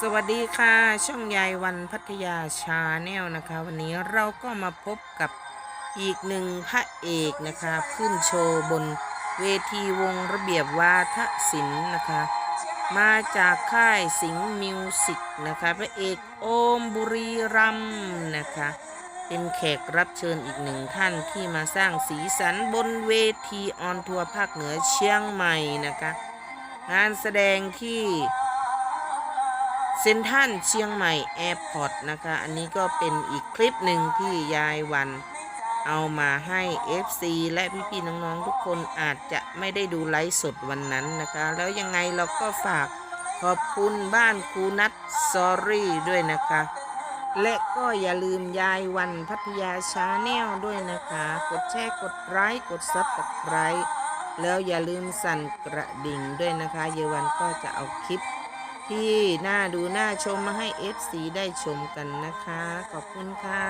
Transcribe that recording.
สวัสดีค่ะ ช่องยายวันพัทยาชาแนลนะคะ วันนี้เราก็มาพบกับอีกหนึ่งพระเอกนะคะ ขึ้นโชว์บนเวทีวงระเบียบวาทศิลป์นะคะ มาจากค่ายสิงห์มิวสิกนะคะพระเอกโอมบุรีรัมนะคะ เป็นแขกรับเชิญอีกหนึ่งท่านที่มาสร้างสีสันบนเวทีออนทัวร์ภาคเหนือเชียงใหม่นะคะ งานแสดงที่ เซนทันเชียงใหม่แอร์พอร์ตนะคะ อันนี้ก็เป็นอีกคลิปหนึ่งที่ยายวันเอามาให้ FC และพี่ๆน้องๆทุกคนอาจจะไม่ได้ดูไลฟ์สดวันนั้นนะคะ แล้วยังไงเราก็ฝากขอบคุณบ้านครูนัทซอรี่ด้วยนะคะ และก็อย่าลืมยายวันพัทยาชาแนลด้วยนะคะ กดแชร์กดไลค์กดซับสไครต์แล้วอย่าลืมสั่นกระดิ่งด้วยนะคะ เยายวันก็จะเอาคลิป ที่น่าดูน่าชมมาให้ FC ได้ชมกันนะคะ ขอบคุณค่ะ